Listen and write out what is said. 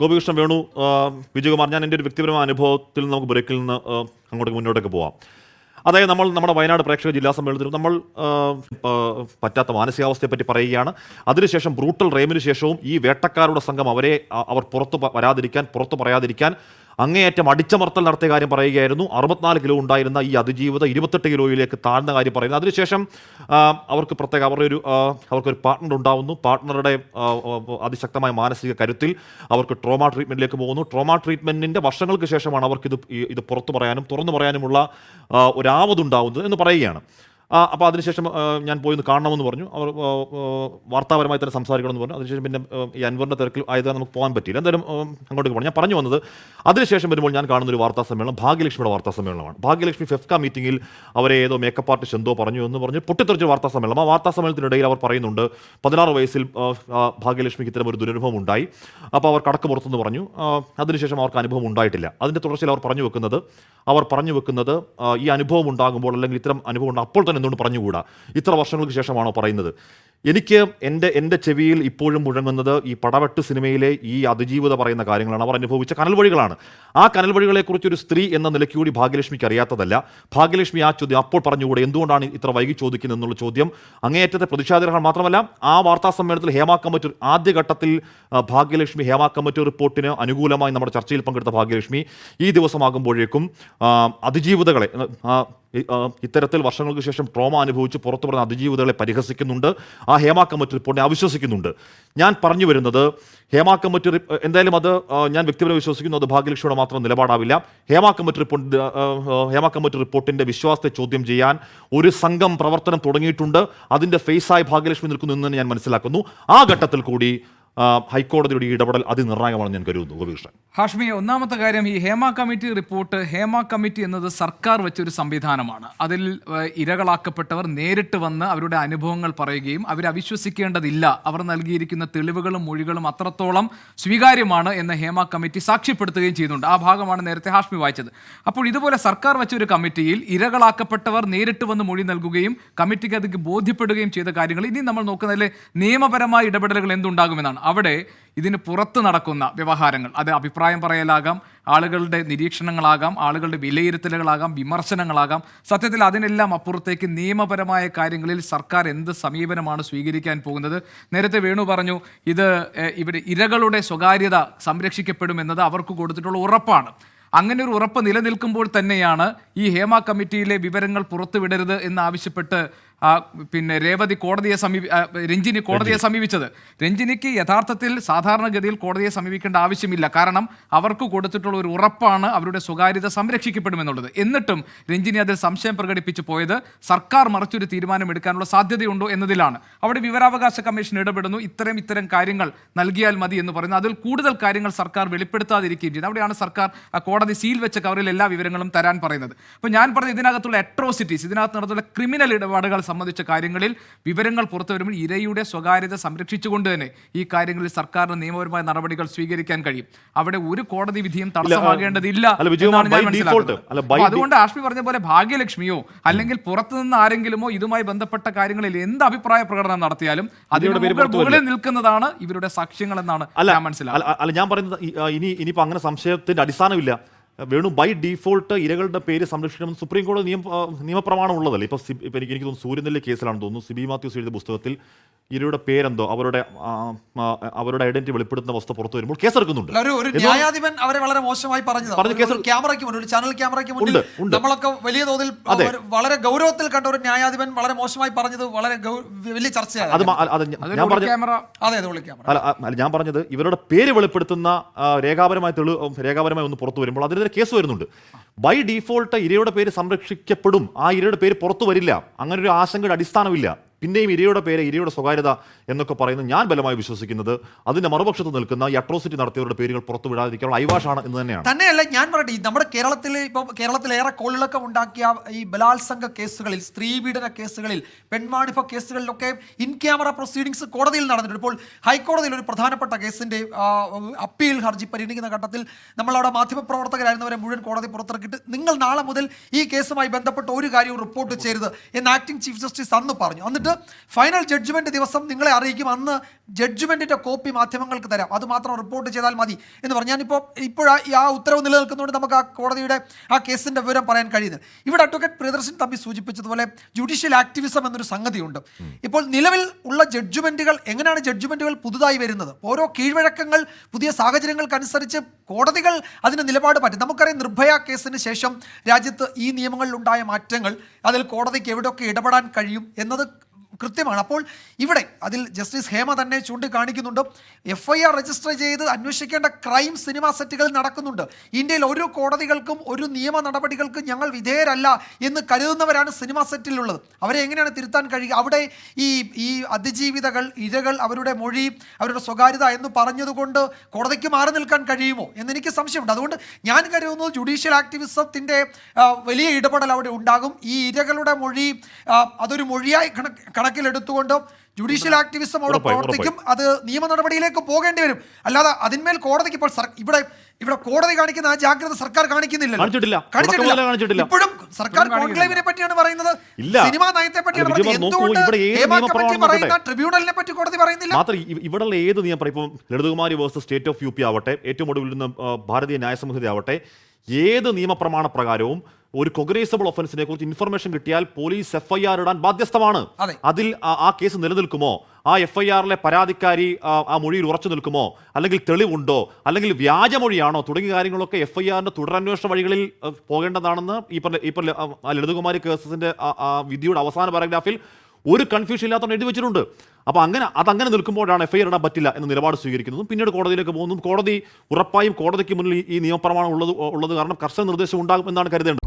ഗോപികൃഷ്ണൻ വേണു വിജയകുമാർ ഞാൻ എന്റെ ഒരു വ്യക്തിപരമായ അനുഭവത്തിൽ നമുക്ക് ബ്രേക്കിൽ നിന്ന് അങ്ങോട്ടേക്ക് മുന്നോട്ടേക്ക് പോവാം. അതായത് നമ്മൾ നമ്മുടെ വയനാട് പ്രേക്ഷക ജില്ലാ സമ്മേളനത്തിൽ നമ്മൾ പറ്റാത്ത മാനസികാവസ്ഥയെ പറ്റി പറയുകയാണ്. അതിനുശേഷം ബ്രൂട്ടൽ റേമിന് ശേഷവും ഈ വേട്ടക്കാരുടെ സംഘം അവരെ അവർ പുറത്ത് വരാതിരിക്കാൻ പുറത്ത് പറയാതിരിക്കാൻ അങ്ങേയറ്റം അടിച്ചമർത്തൽ നടത്തിയ കാര്യം പറയുകയായിരുന്നു. അറുപത്തിനാല് കിലോ ഉണ്ടായിരുന്ന ഈ അതിജീവിത ഇരുപത്തെട്ട് കിലോയിലേക്ക് താഴ്ന്ന കാര്യം പറയുന്നു. അതിനുശേഷം അവർക്ക് പ്രത്യേക അവരുടെ ഒരു അവർക്കൊരു പാർട്ട്ണർ ഉണ്ടാവുന്നു. പാർട്ട്ണറുടെ അതിശക്തമായ മാനസിക കരുത്തിൽ അവർക്ക് ട്രോമ ട്രീറ്റ്മെന്റിലേക്ക് പോകുന്നു. ട്രോമ ട്രീറ്റ്മെന്റിന്റെ വർഷങ്ങൾക്ക് ശേഷമാണ് അവർക്ക് ഇത് പുറത്തു പറയാനും തുറന്നു പറയാനുമുള്ള ഒരാവതുണ്ടാവുന്നത് എന്ന് പറയുകയാണ്. അപ്പോൾ അതിനുശേഷം ഞാൻ പോയി ഒന്ന് കാണണമെന്ന് പറഞ്ഞു. അവർ വാർത്താപരമായി തന്നെ സംസാരിക്കണമെന്ന് പറഞ്ഞു. അതിനുശേഷം പിന്നെ ഈ അൻവറിന്റെ തിരക്കിൽ ആയതാണ് നമുക്ക് പോകാൻ പറ്റിയില്ല. എന്തായാലും അങ്ങോട്ടേക്ക് പോകണം ഞാൻ പറഞ്ഞു വന്നത് അതിനുശേഷം വരുമ്പോൾ ഞാൻ കാണുന്ന ഒരു വാർത്താ സമ്മേളനം ഭാഗ്യലക്ഷ്മിയുടെ വാർത്താ സമ്മേളനമാണ്. ഭാഗ്യലക്ഷ്മി ഫെഫ്ക മീറ്റിംഗിൽ അവരെ ഏതോ മേക്കപ്പ് ആർട്ടിസ്റ്റ് എന്തോ പറഞ്ഞു എന്ന് പറഞ്ഞ് പൊട്ടിത്തെറിച്ച വാർത്താ സമ്മേളനം. ആ വാർത്താ സമ്മേളനത്തിനിടയിൽ അവർ പറയുന്നുണ്ട് പതിനാറ് വയസ്സിൽ ഭാഗ്യലക്ഷ്മിക്ക് ഇത്തരം ഒരു ദുരനുഭവം ഉണ്ടായി. അപ്പോൾ അവർ കടക്ക് പുറത്തുനിന്ന് പറഞ്ഞു അതിനുശേഷം അവർക്ക് അനുഭവം ഉണ്ടായിട്ടില്ല. അതിന്റെ തുടർച്ചയിൽ അവർ പറഞ്ഞു വെക്കുന്നത് അവർ പറഞ്ഞു വെക്കുന്നത് ഈ അനുഭവം ഉണ്ടാകുമ്പോൾ അല്ലെങ്കിൽ ഇത്തരം അനുഭവം അപ്പോൾ തന്നെ എന്തുകൊണ്ട് പറഞ്ഞുകൂടാ? ഇത്ര വർഷങ്ങൾക്ക് ശേഷമാണോ പറയുന്നത്? എനിക്ക് എന്റെ എന്റെ ചെവിയിൽ ഇപ്പോഴും മുഴങ്ങുന്നത് ഈ പടവെട്ട് സിനിമയിലെ ഈ അതിജീവിത പറയുന്ന കാര്യങ്ങളാണ്. അവർ അനുഭവിച്ച കനൽ വഴികളാണ് ആ കനൽ വഴികളെക്കുറിച്ച് ഒരു സ്ത്രീ എന്ന നിലയ്ക്ക് കൂടി ഭാഗ്യലക്ഷ്മിക്ക് അറിയാത്തതല്ല. ഭാഗ്യലക്ഷ്മി ആ ചോദ്യം അപ്പോൾ പറഞ്ഞുകൂടെ? എന്തുകൊണ്ടാണ് ഇത്ര വൈകി ചോദിക്കുന്നത് എന്നുള്ള ചോദ്യം? അങ്ങേയറ്റത്തെ പ്രതിഷേധങ്ങൾ മാത്രമല്ല ആ വാർത്താ സമ്മേളനത്തിൽ ഹേമ കമ്മിറ്റി ആദ്യഘട്ടത്തിൽ ഭാഗ്യലക്ഷ്മി ഹേമ കമ്മിറ്റി റിപ്പോർട്ടിന് അനുകൂലമായി നമ്മുടെ ചർച്ചയിൽ പങ്കെടുത്ത ഭാഗ്യലക്ഷ്മി ഈ ദിവസമാകുമ്പോഴേക്കും അതിജീവിതകളെ ഇത്തരത്തിൽ വർഷങ്ങൾക്ക് ശേഷം ട്രോമ അനുഭവിച്ച് പുറത്തു പറഞ്ഞ അതിജീവിതകളെ പരിഹസിക്കുന്നുണ്ട്. ആ ഹേമ കമ്മിറ്റി റിപ്പോർട്ടിനെ അവിശ്വസിക്കുന്നുണ്ട്. ഞാൻ പറഞ്ഞു വരുന്നത് ഹേമ കമ്മിറ്റി എന്തായാലും അത് ഞാൻ വ്യക്തിപരം വിശ്വസിക്കുന്നു അത് ഭാഗ്യലക്ഷ്മിയുടെ മാത്രം നിലപാടാവില്ല. Hema committee report Hema committee റിപ്പോർട്ടിന്റെ വിശ്വാസത്തെ ചോദ്യം ചെയ്യാൻ ഒരു സംഘം പ്രവർത്തനം തുടങ്ങിയിട്ടുണ്ട്. അതിന്റെ ഫേസായി ഭാഗ്യലക്ഷ്മി നിൽക്കുന്നു എന്ന് ഞാൻ മനസ്സിലാക്കുന്നു. ആ ഘട്ടത്തിൽ കൂടി ഹൈക്കോടതിയുടെ ഇടപെടൽ അതിനിർണായകമാണെന്ന് ഞാൻ കരുതുന്നു. ഗോപികൃഷ്ണൻ. ഹാഷ്മി ഒന്നാമത്തെ കാര്യം ഈ Hema committee report Hema committee എന്നത് സർക്കാർ വെച്ചൊരു സംവിധാനമാണ്. അതിൽ ഇരകളാക്കപ്പെട്ടവർ നേരിട്ട് വന്ന് അവരുടെ അനുഭവങ്ങൾ പറയുകയും അവർ അവിശ്വസിക്കേണ്ടതില്ല. അവർ നൽകിയിരിക്കുന്ന തെളിവുകളും മൊഴികളും അത്രത്തോളം സ്വീകാര്യമാണ് എന്ന് ഹേമ കമ്മിറ്റി സാക്ഷ്യപ്പെടുത്തുകയും ചെയ്യുന്നുണ്ട്. ആ ഭാഗമാണ് നേരത്തെ ഹാഷ്മി വായിച്ചത്. അപ്പോൾ ഇതുപോലെ സർക്കാർ വെച്ചൊരു കമ്മിറ്റിയിൽ ഇരകളാക്കപ്പെട്ടവർ നേരിട്ട് വന്ന് മൊഴി നൽകുകയും കമ്മിറ്റിക്ക് അത് ബോധ്യപ്പെടുകയും ചെയ്ത കാര്യങ്ങൾ ഇനി നമ്മൾ നോക്കുന്നതിൽ നിയമപരമായ ഇടപെടലുകൾ എന്തുണ്ടാകുമെന്നാണ്. അവിടെ ഇതിന് പുറത്ത് നടക്കുന്ന വ്യവഹാരങ്ങൾ. അത് അഭിപ്രായം പറയലാകാം ആളുകളുടെ നിരീക്ഷണങ്ങളാകാം ആളുകളുടെ വിലയിരുത്തലുകളാകാം വിമർശനങ്ങളാകാം. സത്യത്തിൽ അതിനെല്ലാം അപ്പുറത്തേക്ക് നിയമപരമായ കാര്യങ്ങളിൽ സർക്കാർ എന്ത് സമീപനമാണ് സ്വീകരിക്കാൻ പോകുന്നത്? നേരത്തെ വേണു പറഞ്ഞു ഇത് ഇവിടെ ഇരകളുടെ സ്വകാര്യത സംരക്ഷിക്കപ്പെടുമെന്നത് അവർക്ക് കൊടുത്തിട്ടുള്ള ഉറപ്പാണ്. അങ്ങനെ ഒരു ഉറപ്പ് നിലനിൽക്കുമ്പോൾ തന്നെയാണ് ഈ ഹേമ കമ്മിറ്റിയിലെ വിവരങ്ങൾ പുറത്തുവിടരുത് എന്നാവശ്യപ്പെട്ട് പിന്നെ രേവതി കോടതിയെ സമീപി രഞ്ജിനി കോടതിയെ സമീപിച്ചത്. രഞ്ജിനിക്ക് യഥാർത്ഥത്തിൽ സാധാരണഗതിയിൽ കോടതിയെ സമീപിക്കേണ്ട ആവശ്യമില്ല. കാരണം അവർക്ക് കൊടുത്തിട്ടുള്ള ഒരു ഉറപ്പാണ് അവരുടെ സ്വകാര്യത സംരക്ഷിക്കപ്പെടുമെന്നുള്ളത്. എന്നിട്ടും രഞ്ജിനി അതിൽ സംശയം പ്രകടിപ്പിച്ചു പോയത് സർക്കാർ മറിച്ചൊരു തീരുമാനം എടുക്കാനുള്ള സാധ്യതയുണ്ടോ എന്നതിലാണ്. അവിടെ വിവരാവകാശ കമ്മീഷൻ ഇടപെടുന്നു. ഇത്തരം ഇത്തരം കാര്യങ്ങൾ നൽകിയാൽ മതി എന്ന് പറയുന്നു. അതിൽ കൂടുതൽ കാര്യങ്ങൾ സർക്കാർ വെളിപ്പെടുത്താതിരിക്കുകയും ചെയ്യുന്നത് അവിടെയാണ് സർക്കാർ കോടതി സീൽ വെച്ച കവറിൽ എല്ലാ വിവരങ്ങളും തരാൻ പറയുന്നത്. അപ്പോൾ ഞാൻ പറഞ്ഞ ഇതിനകത്തുള്ള അട്രോസിറ്റീസ് ഇതിനകത്ത് നടത്തുള്ള ക്രിമിനൽ ഇടപാടുകൾ സംബന്ധിച്ച കാര്യങ്ങളിൽ വിവരങ്ങൾ പുറത്തു വരുമ്പോൾ ഇരയുടെ സ്വകാര്യത സംരക്ഷിച്ചുകൊണ്ട് തന്നെ ഈ കാര്യങ്ങളിൽ സർക്കാരിന് നിയമപരമായ നടപടികൾ സ്വീകരിക്കാൻ കഴിയും. അവിടെ ഒരു കോടതി വിധിയും തടസ്സമാകേണ്ടതില്ല എന്നാണ് ഞാൻ മനസ്സിലാക്കുന്നത്. അതുകൊണ്ട് ആഷ്മി പറഞ്ഞ പോലെ ഭാഗ്യലക്ഷ്മിയോ അല്ലെങ്കിൽ പുറത്തുനിന്ന് ആരെങ്കിലുമോ ഇതുമായി ബന്ധപ്പെട്ട കാര്യങ്ങളിൽ എന്ത് അഭിപ്രായ പ്രകടനം നടത്തിയാലും അതിനോട് മുകളിൽ നിൽക്കുന്നതാണ് ഇവരുടെ സാക്ഷ്യങ്ങൾ എന്നാണ് ഞാൻ മനസ്സിലാക്കുന്നത്. അല്ല ഞാൻ പറയുന്നത് ഇനി ഇനിയിപ്പോൾ അങ്ങനെ സംശയത്തിന്റെ അടിസ്ഥാനമില്ല. വേണു ബൈ ഡിഫോൾട്ട് ഇരകളുടെ പേര് സംരക്ഷിക്കണമെന്ന് സുപ്രീം കോടതി നിയമ നിയമപ്രമാണം ഉള്ളതല്ലേ ഇപ്പോൾ സി ഇപ്പൊ എനിക്ക് എനിക്ക് തോന്നുന്നു സൂര്യനെല്ലി കേസിലാണെന്ന് തോന്നുന്നു. സിബി മാത്യൂസ് എഴുതിയ പുസ്തകത്തിൽ ഇരയുടെ പേരെന്തോ അവരുടെ അവരുടെ ഐഡന്റിറ്റി വെളിപ്പെടുത്തുന്ന വസ്തു പുറത്തു വരുമ്പോൾ കേസെടുക്കുന്നുണ്ട്. ഒരു ന്യായാധിപൻ അവരെ വളരെ മോശമായി പറഞ്ഞത്. പറഞ്ഞു ക്യാമറയ്ക്ക് മുന്നിൽ ചാനൽ ക്യാമറയ്ക്ക് മുന്നിൽ. നമ്മളൊക്കെ വലിയ തോതിൽ വളരെ ഗൗരവത്തിൽ കണ്ട ഒരു ന്യായാധിപൻ വളരെ മോശമായി പറഞ്ഞത് വളരെ വലിയ ചർച്ചയാണ് അത് ഞാൻ- അതൊരു ഞാൻ ഒളി പറഞ്ഞ ക്യാമറ അതെ അതെ വിളി ക്യാമറ അല്ല ഞാൻ പറഞ്ഞത് ഇവരുടെ പേര് വെളിപ്പെടുത്തുന്ന രേഖാപരമായ തെളിവ് രേഖാപരമായി ഒന്ന് പുറത്തു വരുമ്പോൾ അതിനെതിരെ കേസ് വരുന്നുണ്ട്. ബൈ ഡീഫോൾട്ട് ഇരയുടെ പേര് സംരക്ഷിക്കപ്പെടും. ആ ഇരയുടെ പേര് പുറത്തു വരില്ല. അങ്ങനെ ഒരു ആശങ്കയുടെ അടിസ്ഥാനമില്ല. പിന്നെയും ഇരയുടെ പേര് ഇരയുടെ സ്വകാര്യത എന്നൊക്കെ പറയുന്നത് ഞാൻ ബലമായി വിശ്വസിക്കുന്നത് അതിന്റെ മറുപക്ഷത്ത് നിൽക്കുന്ന ഈ അട്രോസിറ്റി നടത്തിയവരുടെ പേരുകൾ പുറത്തു വിടാതിരിക്കാനുള്ള ഐവാഷാണ് എന്ന് തന്നെയാണ്. തന്നെയല്ല ഞാൻ പറയട്ടെ നമ്മുടെ കേരളത്തിൽ ഇപ്പോൾ കേരളത്തിലേറെ കോളിളൊക്കെ ഉണ്ടാക്കിയ ഈ ബലാത്സംഗ കേസുകളിൽ സ്ത്രീ പീഡന കേസുകളിൽ പെൺവാണിഭ കേസുകളിലൊക്കെ ഇൻ ക്യാമറ പ്രൊസീഡിങ്സ് കോടതിയിൽ നടന്നിട്ടുണ്ട്. ഇപ്പോൾ ഹൈക്കോടതിയിൽ ഒരു പ്രധാനപ്പെട്ട കേസിന്റെ അപ്പീൽ ഹർജി പരിഗണിക്കുന്ന ഘട്ടത്തിൽ നമ്മളവിടെ മാധ്യമപ്രവർത്തകരായിരുന്നവരെ മുഴുവൻ കോടതി പുറത്തിറക്കിയിട്ട് നിങ്ങൾ നാളെ മുതൽ ഈ കേസുമായി ബന്ധപ്പെട്ട് ഒരു കാര്യവും റിപ്പോർട്ട് ചെയ്യരുത് എന്ന് ആക്ടിംഗ് ചീഫ് ജസ്റ്റിസ് അന്ന് പറഞ്ഞു. എന്നിട്ട് ഇത് ഫൈനൽ ജഡ്ജ്മെന്റ് ദിവസം നിങ്ങളെ അറിയിക്കും. അന്ന് ജഡ്ജ്മെന്റിന്റെ കോപ്പി മാധ്യമങ്ങൾക്ക് തരാം. അത് മാത്രം റിപ്പോർട്ട് ചെയ്താൽ മതി എന്ന് പറഞ്ഞു. ഞാനിപ്പോൾ ഇപ്പോഴാ ഈ ആ ഉത്തരവ് നിലനിൽക്കുന്നതുകൊണ്ട് നമുക്ക് ആ കോടതിയുടെ ആ കേസിന്റെ വിവരം പറയാൻ കഴിയുന്നത് ഇവിടെ അഡ്വക്കേറ്റ് പ്രിയദർശൻ തമ്പി സൂചിപ്പിച്ചതുപോലെ ജുഡീഷ്യൽ ആക്ടിവിസം എന്നൊരു സംഗതിയുണ്ട്. ഇപ്പോൾ നിലവിൽ ഉള്ള ജഡ്ജ്മെന്റുകൾ എങ്ങനെയാണ് ജഡ്ജ്മെന്റുകൾ പുതുതായി വരുന്നത്? ഓരോ കീഴ്വഴക്കങ്ങൾ പുതിയ സാഹചര്യങ്ങൾക്കനുസരിച്ച് കോടതികൾ അതിന് നിലപാട് പറ്റും നമുക്കറിയാം നിർഭയ കേസിന് ശേഷം രാജ്യത്ത് ഈ നിയമങ്ങളിലുണ്ടായ മാറ്റങ്ങൾ അതിൽ കോടതിക്ക് എവിടെയൊക്കെ ഇടപെടാൻ കഴിയും എന്നത് കൃത്യമാണ്. അപ്പോൾ ഇവിടെ അതിൽ ജസ്റ്റിസ് ഹേമ തന്നെ ചൂണ്ടിക്കാണിക്കുന്നുണ്ട്. എഫ് ഐ ആർ രജിസ്റ്റർ ചെയ്ത് അന്വേഷിക്കേണ്ട ക്രൈം സിനിമ സെറ്റുകൾ നടക്കുന്നുണ്ട്. ഇന്ത്യയിൽ ഒരു കോടതികൾക്കും ഒരു നിയമ നടപടികൾക്കും ഞങ്ങൾ വിധേയരല്ല എന്ന് കരുതുന്നവരാണ് സിനിമ സെറ്റിലുള്ളത് അവരെ എങ്ങനെയാണ് തിരുത്താൻ കഴിയുക? അവിടെ ഈ ഈ അതിജീവിതകൾ ഇരകൾ അവരുടെ മൊഴി അവരുടെ സ്വകാര്യത എന്ന് പറഞ്ഞതുകൊണ്ട് കോടതിക്ക് മാറി നിൽക്കാൻ കഴിയുമോ എന്നെനിക്ക് സംശയമുണ്ട്. അതുകൊണ്ട് ഞാൻ കരുതുന്നത് ജുഡീഷ്യൽ ആക്ടിവിസത്തിന്റെ വലിയ ഇടപെടൽ അവിടെ ഉണ്ടാകും. ഈ ഇരകളുടെ മൊഴി അതൊരു മൊഴിയായി കണക്ക് കണക്കിലെടുത്തുകൊണ്ട് ജുഡീഷ്യൽ ആക്ടിവിസം അവിടെ പ്രവർത്തിക്കും അത് നിയമ നടപടിയിലേക്ക് പോകേണ്ടി വരും അല്ലാതെ അതിന്മേൽ കോടതിക്ക് ഇപ്പോൾ ഇവിടെ ഇവിടെ കോടതി കാണിക്കുന്ന ആ ജാഗ്രത സർക്കാർ കാണിക്കുന്നില്ല കാണിച്ചിട്ടില്ല. കാണിച്ചിട്ടില്ല. ഇപ്പോഴും സർക്കാർ കോൺക്ലേവിനെ പറ്റിയാണ് പറയുന്നത് ഇല്ല. സിനിമാ നയത്തെ പറ്റിയാണ് പറയുന്നത് ഇവിടെ. ട്രിബ്യൂണലിനെ പറ്റി കോടതി പറയുന്നില്ല മാത്രം ഇവിടെയുള്ള ഏത് നിയമം ഇപ്പം Lalita Kumari versus state of U P ആവട്ടെ ഏറ്റവും ഒടുവിൽ നിന്ന് ഭാരതീയ ന്യായ സംഹിത ആവട്ടെ ഏത് നിയമപ്രമാണ പ്രകാരവും ഒരു കൊഗ്രേസബിൾ ഒഫൻസിനെ കുറിച്ച് ഇൻഫർമേഷൻ കിട്ടിയാൽ പോലീസ് എഫ് ഐ ആർ ഇടാൻ ബാധ്യസ്ഥമാണ്. അതിൽ ആ- കേസ് നിലനിൽക്കുമോ? ആ എഫ് ഐ ആറിലെ പരാതിക്കാരി ആ മൊഴിയിൽ ഉറച്ചു നിൽക്കുമോ? അല്ലെങ്കിൽ തെളിവുണ്ടോ? അല്ലെങ്കിൽ വ്യാജമൊഴിയാണോ? തുടങ്ങിയ കാര്യങ്ങളൊക്കെ എഫ് ഐ ആറിന്റെ തുടരന്വേഷണ വഴികളിൽ പോകേണ്ടതാണെന്ന് ഈ പറഞ്ഞ ഈ പറഞ്ഞ ലളിതകുമാരി കേസസിന്റെ വിധിയുടെ അവസാന പാരഗ്രാഫിൽ ഒരു കൺഫ്യൂഷൻ ഇല്ലാത്തതുകൊണ്ട് എഴുതി വെച്ചിട്ടുണ്ട്. അപ്പോൾ അങ്ങനെ അതങ്ങനെ നിൽക്കുമ്പോഴാണ് എഫ് ഐ ആർ ഇടാൻ പറ്റില്ല എന്ന നിലപാട് സ്വീകരിക്കുന്നതും. പിന്നീട് കോടതിയിലേക്ക് പോകുന്നതും കോടതി ഉറപ്പായും കോടതിക്ക് മുന്നിൽ ഈ നിയമപ്രമാണം ഉള്ളത് ഉള്ളത് കാരണം കർശന നിർദ്ദേശം ഉണ്ടാകും എന്നാണ് കരുതേണ്ടത്.